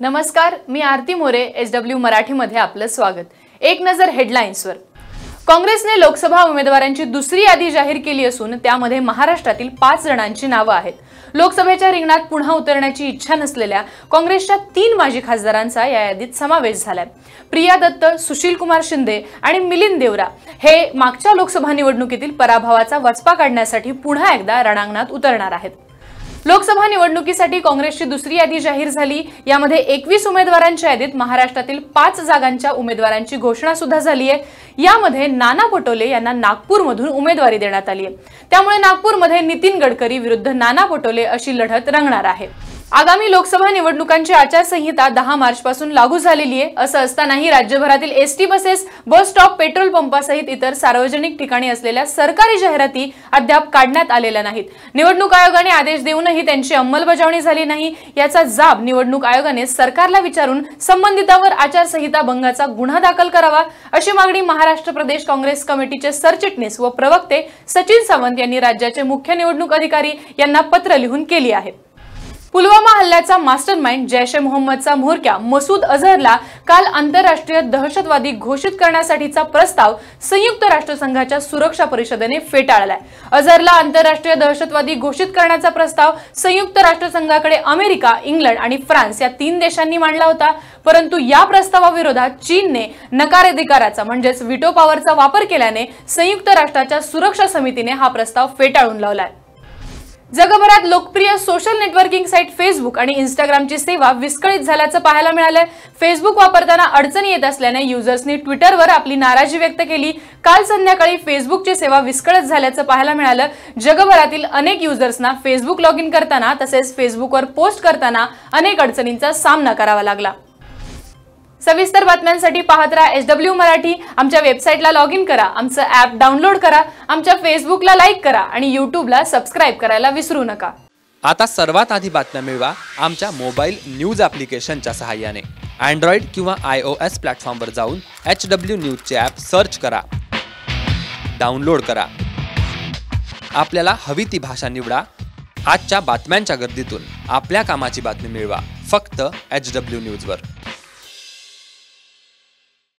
नमस्कार मी Aarti More S W मराठीमध्ये आपलं स्वागत. एक नजर हेडलाईन्सवर काँग्रेसने लोकसभा उमेदवारांची दुसरी यादी जाहीर केली असून त्यामध्ये महाराष्ट्रातील पाच जणांची नावं आहेत. लोकसभेच्या रिंगणात पुन्हा उतरण्याची इच्छा नसलेल्या काँग्रेसच्या तीन माजी खासदारांचा या यादीत समावेश झालाय. प्रिया दत्त सुशील कुमार शिंदे आणि मिलिंद देवरा हे मागच्या लोकसभा निवडणुकीतील पराभवाचा वचपा काढण्यासाठी पुन्हा एकदा रणांगणात उतरणार आहेत. लोकसभा निवडणुकीसाठी काँग्रेसची दुसरी यादी जाहीर झाली. यामध्ये एकवीस उमेदवारांच्या यादीत महाराष्ट्रातील पाच जागांच्या उमेदवारांची घोषणा सुद्धा झाली आहे यामध्ये नाना पटोले यांना नागपूरमधून उमेदवारी देण्यात आली आहे त्यामुळे नागपूरमध्ये नितीन गडकरी विरुद्ध नाना पटोले अशी लढत रंगणार आहे. आगामी लोकसभा निवडणुकांची आचारसंहिता दहा मार्च पासून लागू झालेली आहे. असं असतानाही राज्यभरातील ST buses bus stop petrol पंपासहित इतर सार्वजनिक ठिकाणी असलेल्या सरकारी जाहिराती अद्याप काढण्यात आलेल्या नाहीत. निवडणूक आयोगाने आदेश देऊनही त्यांची अंमलबजावणी झाली नाही. याचा जाब निवडणूक आयोगाने सरकारला विचारून संबंधितावर आचारसंहिता भंगाचा गुन्हा दाखल करावा अशी मागणी महाराष्ट्र प्रदेश काँग्रेस कमिटीचे सरचिटणीस व प्रवक्ते सचिन सावंत यांनी राज्याचे मुख्य निवडणूक अधिकारी यांना पत्र लिहून केली आहे. पुलवामा हल्ल्याचा मास्टर माइंड जैश ए मोहम्मदचा म्होरक्या मसूद अझहरला काल आंतरराष्ट्रीय दहशतवादी घोषित करण्यासाठीचा प्रस्ताव संयुक्त राष्ट्रसंघाच्या सुरक्षा परिषदेने फेटाळलाय. अझहरला आंतरराष्ट्रीय दहशतवादी घोषित करण्याचा प्रस्ताव संयुक्त राष्ट्रसंघाकडे अमेरिका इंग्लंड आणि फ्रान्स या तीन देशांनी मांडला होता. परंतु या प्रस्तावाविरोधात चीनने नकाराधिकाराचा म्हणजेच विटो पॉवरचा वापर केल्याने संयुक्त राष्ट्राच्या सुरक्षा समितीने हा प्रस्ताव फेटाळून लावलाय. जगभरात लोकप्रिय सोशल नेटवर्किंग साईट फेसबुक आणि इंस्टाग्रामची सेवा विस्कळीत झाल्याचं पाहायला मिळालंय. फेसबुक वापरताना अडचणी येत असल्याने युजर्सनी ट्विटरवर आपली नाराजी व्यक्त केली. काल संध्याकाळी फेसबुकची सेवा विस्कळीत झाल्याचं पाहायला मिळालं. जगभरातील अनेक युजर्सना फेसबुक लॉग इन करताना तसेच फेसबुकवर पोस्ट करताना अनेक अडचणींचा सामना करावा लागला. सविस्तर बातम्यांसाठी पाहत राहा एस डब्ल्यू मराठी. आमच्या वेबसाईटला लॉग इन करा आमचं ऍप डाउनलोड करा आमच्या फेसबुकला लाईक करा आणि युट्यूबला सबस्क्राईब करायला विसरू नका. आता सर्वात आधी बातम्या मिळवा आमच्या मोबाईल न्यूज ॲप्लिकेशनच्या सहाय्याने. अँड्रॉइड किंवा आय ओ एस प्लॅटफॉर्मवर जाऊन एच डब्ल्यू न्यूजचे ॲप सर्च करा. डाउनलोड करा. आपल्याला हवी ती भाषा निवडा. आजच्या बातम्यांच्या गर्दीतून आपल्या कामाची बातमी मिळवा. फक्त एच डब्ल्यू न्यूजवर.